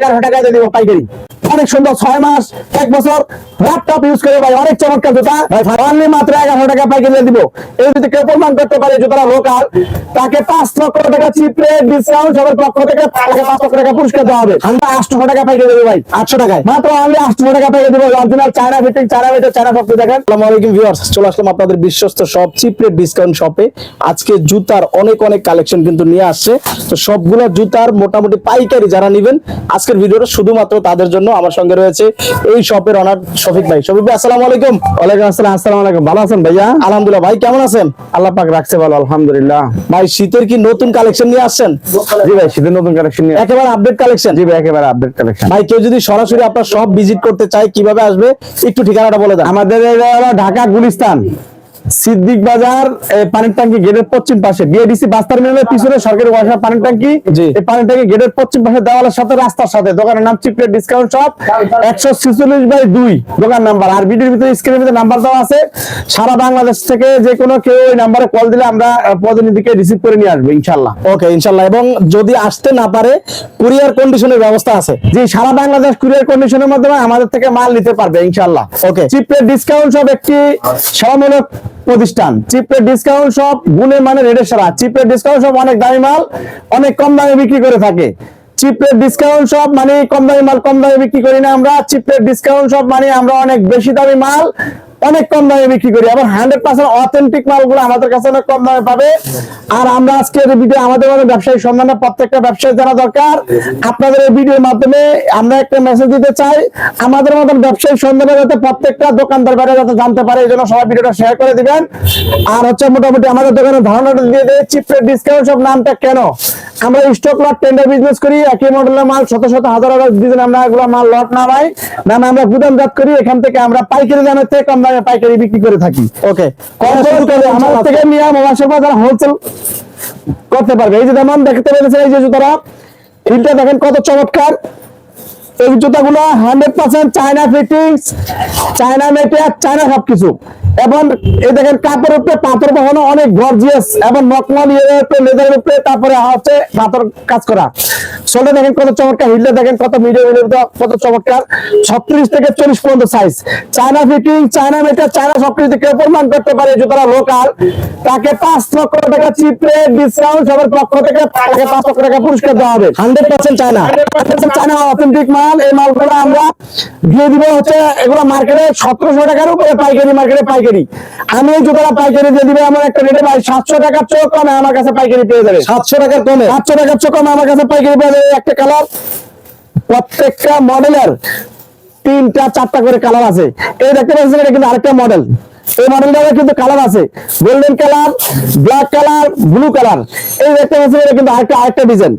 এগারো টাকায় দিয়ে দিব পাইকারি অনেক সুন্দর ছয় মাস এক বছর ল্যাপটপ ইউজ করে ভাই অনেক চমৎকার জুতা। অনলি মাত্র এগারো টাকা পাইকারি দিয়ে দিব। এই যদি কেউ প্রমাণ করতে পারে জুতাটা লোকাল তাকে পাঁচ লক্ষ টাকা চিপ ডিসকাউন্ট সবার পক্ষ থেকে তাকে পাঁচ লক্ষ টাকা পুরস্কার দেওয়া হবে। আমরা আটশো টাকা পাইকারি দেবো ভাই আটশো টাকায়। মাত্র অনলি আটশো টাকা পাইকারি দেবো। Original China fitting China meter China সব দেখেন। আসসালামু আলাইকুম ভিউয়ার্স চলে আসলাম আপনাদের বিশ্বস্ত সব চিপরেট ডিসকাউন্ট শপে আজকে জুতার অনেক অনেক কালেকশন কিন্তু নিয়ে আসছে। তো সবগুলো জুতার মোটামুটি পাইকারি যারা নেবেন আজকের ভিডিওটা শুধুমাত্র তাদের জন্য। আমার সঙ্গে রয়েছে এই শপের অনার শফিক ভাই। শফিক ভাই আসসালামু আলাইকুম। ওয়ালাইকুম আসসালাম আসসালামু আলাইকুম। ভালো আছেন ভাইয়া? আলহামদুলিল্লাহ। ভাই কেমন আছেন? আল্লাহ পাক রাখছে ভালো আলহামদুলিল্লাহ। ভাই শীতের কি নতুন কালেকশন নিয়ে আসছেন? জি ভাই শীতের নতুন কালেকশন নিয়ে একেবারে আপডেট কালেকশন জি ভাই একেবারে আপডেট কালেকশন ভাই কেউ যদি সরাসরি আপনার সব ভিজিট করতে চায় কীভাবে আসবে? একটু ঠিকানাটা বলে দেন। আমাদের ঢাকা গুলিস্তান। সিদ্দিক বাজার পানির ট্যাঙ্কি গেটের পশ্চিম পাশে। বিএডিসি বাস টার্মিনালের পিছনে সরকারি ওয়াসা পানির ট্যাঙ্কি। এই পানির ট্যাঙ্কি গেটের পশ্চিম পাশে দেওয়ালের সাথে রাস্তার সাথে। দোকানের নাম চিপলেট ডিসকাউন্ট শপ একশো ছিচল্লিশ বাই দুই। দোকান নাম্বার। আর ভিডিওর ভিতরে স্ক্রিনের ভিতরে নাম্বার দেওয়া আছে। সারা বাংলাদেশ থেকে যে কোনো কেউ ওই নাম্বারে কল দিলে আমরা প্রতিনিধিকে রিসিভ করে নিয়ে আসব ইনশাল্লাহ। ওকে ইনশাল্লাহ। এবং যদি আসতে না পারে কুরিয়ার কন্ডিশনের ব্যবস্থা আছে। যে সারা বাংলাদেশ কুরিয়ার কন্ডিশনের মাধ্যমে আমাদের থেকে মাল নিতে পারবে ইনশাল্লাহ। Okay. চিপের ডিসকাউন্ট সব একটি সেবামূলক প্রতিষ্ঠান। চিপের ডিসকাউন্ট সব গুণে মানে রেটের সারা। চিপের ডিসকাউন্ট সব অনেক দামি মাল, অনেক কম দামে বিক্রি করে থাকে। চিপের ডিসকাউন্ট সব মানে কম দামি মাল, কম দামে বিক্রি করি না আমরা। চিপের ডিসকাউন্ট সব মানে আমরা অনেক বেশি দামি মাল অনেক কম দামে বিক্রি করি আবার হান্ড্রেড পার্সেন্ট অথেন্টিক মালগুলো আমাদের কাছে অনেক কম দামে পাবে। আর আমরা আজকে এই ভিডিও আমাদের মতো ব্যবসায়ী সন্ধানে প্রত্যেকটা ব্যবসায়ী জানা দরকার। আপনাদের এই ভিডিওর মাধ্যমে আমরা একটা মেসেজ দিতে চাই। আমাদের মতন ব্যবসায়ী সন্ধানে যাতে প্রত্যেকটা দোকানদার বাইরে যাতে জানতে পারে, এই জন্য সবাই ভিডিওটা শেয়ার করে দিবেন। আর হচ্ছে মোটামুটি আমাদের দোকানের ধারণাটা দিয়ে দেয় চিপের ডিসকাউন্ট সব নামটা কেন? আমরা স্টক লট টেন্ডার বিজনেস করি একই মডেলের মাল শত শত হাজার হাজার ডিজাইন আমরা এগুলো মাল লট নামাই নামে আমরা গুদামজাত করি এখান থেকে আমরা পাইকারি দামের থেকে কম দামে পাইকারি বিক্রি করে থাকি। ওকে আমাদের থেকে নিয়ে মোবাইল যারা হোলসেল করতে পারবে। এই যে যেমন দেখতে পেরেছেন এই যে জুতারা হিলটা দেখেন কত চমৎকার। এই জুতাগুলো hundred percent China fittings China material China সবকিছু। এবং এই দেখেন কাপড়ের উপরে পাথর বহানো অনেক গর্জিয়াস এবং নকমাল ইয়ের উপরে লেদারের উপরে তারপরে হচ্ছে পাথর কাজ করা। সোলটা দেখেন কত চমৎকার হিলটা দেখেন কত মিডিয়াম কত চমৎকার। ছত্রিশ থেকে চল্লিশ পর্যন্ত size China fitting China material China সবকিছু কেউ প্রমাণ করতে পারে জুতারা লোকাল তাকে পাঁচ লক্ষ টাকা চিপ ডিসকাউন্ট সবার পক্ষ থেকে তাকে পাঁচ লক্ষ টাকা পুরস্কার দেওয়া হবে। Hundred percent China China authentic মাল এই মালগুলো আমরা দিয়ে দিব হচ্ছে এগুলো মার্কেটে সতেরোশো টাকার উপরে পাইকারি মার্কেটে পাইকারি। আমি এই জুতোটা পাইকারি দিয়ে দিবে আমার একটা রেটে ভাই সাতশো টাকার চোখ কমে আমার কাছে পাইকারি পেয়ে যাবে। সাতশো টাকার কমে? সাতশো টাকার চোখ কমে আমার কাছে পাইকারি পেয়ে যাবে। একটা কালার প্রত্যেকটা মডেলের তিনটা, চারটা করে কালার আছে। এই দেখতে পাচ্ছেন এটা কিন্তু আরেকটা মডেল এই মডেলটা কিন্তু কালার আছে। Golden colour black colour blue colour এই দেখতে পাচ্ছেন এটা কিন্তু আরেকটা আরেকটা ডিজাইন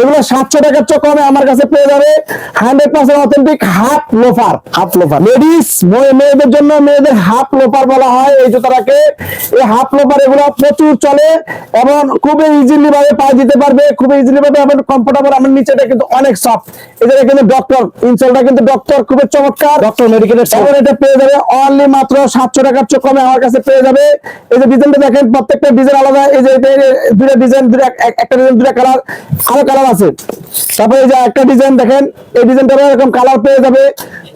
এগুলো সাতশো টাকার চোখ কমে আমার কাছে পেয়ে যাবে hundred percent authentic half loafer half loafer ladies মেয়েদের জন্য মেয়েদের হাফ লোফার বলা হয় এই জুতাটাকে। এই হাফ লোফার এগুলো প্রচুর চলে এবং খুবই ইজিলি ভাবে পায়ে দিতে পারবে খুবই ইজিলি ভাবে এবং কমফোর্টেবল আমার নিচেটা কিন্তু অনেক সফট এটা কিন্তু ডক্টর ইনসোলটা কিন্তু ডক্টর খুবই চমৎকার। ডক্টর মেডিকেলের এবার এটা পেয়ে যাবে অনলি মাত্র সাতশো টাকার চোখ কমে আমার কাছে পেয়ে যাবে। এই যে ডিজাইনটা দেখেন প্রত্যেকটা ডিজাইন আলাদা এই যে দুটা ডিজাইন দুটা একটা ডিজাইন দুটা কালার কালার আছে। তারপরে এই যে একটা ডিজাইন দেখেন এই ডিজাইনটা এরকম কালার পেয়ে যাবে।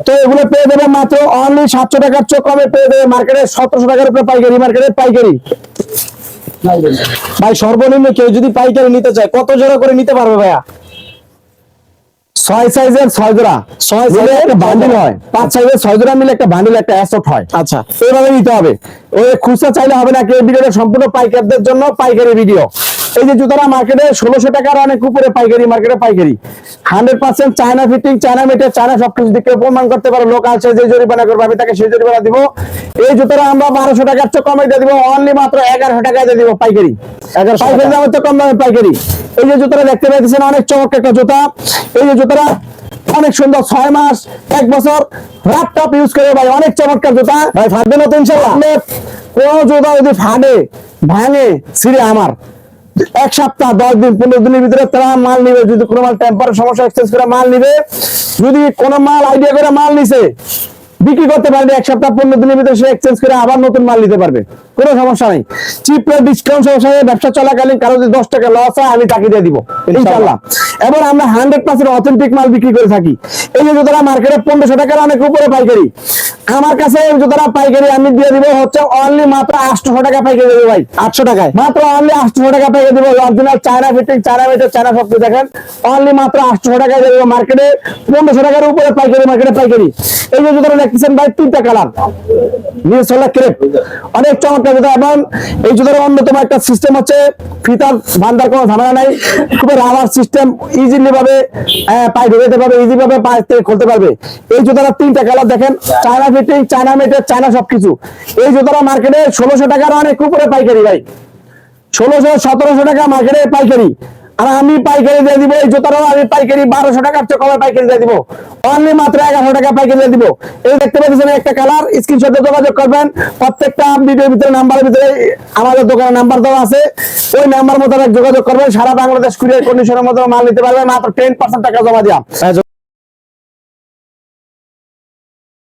তো এগুলো পেয়ে যাবে মাত্র অনলি সাতশো টাকার চোখ কমে পেয়ে যাবে মার্কেটে সতেরোশো টাকার উপরে পাইকারি মার্কেটে পাইকারি। ভাই সর্বনিম্ন কেউ যদি পাইকারি নিতে চায় কত জোড়া করে নিতে পারবে ভাইয়া? ছয় সাইজের ছয় জোড়া। ছয় মিলে একটা বান্ডিল হয়। পাঁচ সাইজের ছয় জোড়া মিলে একটা বান্ডিল একটা অ্যাসট হয়। আচ্ছা। এইভাবে নিতে হবে। ওই খুচরা চাইলে হবে না কেউ ভিডিওটা সম্পূর্ণ পাইকারদের জন্য পাইকারি ভিডিও এই যে জুতারা মার্কেটে ষোলোশো টাকার অনেক উপরে পাইকারি মার্কেটে পাইকারি। Hundred percent China fitting China material China সবকিছু দিকে প্রমাণ করতে পারে। লোক আছে যে জরিমানা করবে আমি তাকে সেই জরিমানা দিব। এই জুতারা আমরা বারোশো টাকার চেয়ে কমে দিয়ে দিব। অনলি মাত্র এগারোশো টাকায় দিয়ে দিব পাইকারি। এগারোশো পাইকারি দামের তো কম দামে পাইকারি। এই যে জুতারা দেখতে পাচ্ছেন অনেক চমৎকার একটা জুতা। এই যে জুতারা অনেক সুন্দর ছয় মাস এক বছর ল্যাপটপ ইউজ করে ভাই অনেক চমৎকার জুতা। ভাই ফাটবে না তো ইনশাল্লাহ কোন জুতা যদি ফাটে ভাঙে ছিঁড়ে আমার। এক সপ্তাহ দশ দিন পনেরো দিনের ভিতরে তারা মাল নিবে। যদি কোনো মাল টেম্পার সমস্যা এক্সচেঞ্জ করে মাল নিবে যদি কোনো মাল আইডিয়া করে মাল নিছে বিক্রি করতে পারবে এক সপ্তাহ পনেরো দিনের ভিতরে সে এক্সচেঞ্জ করে আবার নতুন মাল নিতে পারবে। কোনো সমস্যা নাই। চিপ ডিসকাউন্ট সমস্যা ব্যবসা চলাকালীন কারও যদি দশ টাকা লস হয় আমি তাকে দিয়ে দিব। ইনশাল্লাহ এবার আমরা হান্ড্রেড পার্সেন্ট অথেন্টিক মাল বিক্রি করে থাকি। এই যে জুতোটা মার্কেটে পনেরোশো টাকার অনেক উপরে পাইকারি। আমার কাছে এই জুতোটা পাইকারি আমি দিয়ে দিব হচ্ছে অনলি মাত্র আটশো টাকা পাইকারি দেবো ভাই। আটশো টাকায়? মাত্র অনলি আটশো টাকা পাইকারি দিব। Original China fitting China meter China সব দেখেন। অনলি মাত্র আটশো টাকা দেবো মার্কেটে পনেরোশো টাকার উপরে পাইকারি মার্কেটে পাইকারি। এই যে জুতোটা দেখতেছেন ভাই তিনটা কালার ক্রেপ অনেক চমৎকার জুতো। এবং এই জুতোর অন্যতম একটা সিস্টেম হচ্ছে ফিতার বান্ধার কোনো ঝামেলা নাই। খুবই রাবার সিস্টেম ইজিলি ভাবে পাই ঢুকাতে পারবে ইজি ভাবে পায়ে থেকে খুলতে পারবে। এই জুতার তিনটা কালার দেখেন China fitting China material China সবকিছু। এই জুতারা মার্কেটে ষোলোশো টাকার অনেক উপরে পাইকারি ভাই। ষোলোশো, সতেরোশো টাকা মার্কেটে পাইকারি। আর আমি পাইকারি দিয়ে দিব, এই জুতারও আমি পাইকারি বারোশো টাকার চেয়ে পাইকারি দিয়ে দিব। অনলি মাত্র এগারোশো টাকা পাইকারি দিয়ে দিব। এই দেখতে পাচ্ছেন একটা কালার স্ক্রিনশটে যোগাযোগ করবেন। প্রত্যেকটা ভিডিওর ভিতরে নাম্বারের ভিতরে আমাদের দোকানের নাম্বার দেওয়া আছে। ওই নাম্বার মোতাবেক যোগাযোগ করবেন। সারা বাংলাদেশ কুরিয়ার কন্ডিশনের মতো মাল নিতে পারবেন। মাত্র টেন পার্সেন্ট টাকা জমা দিয়া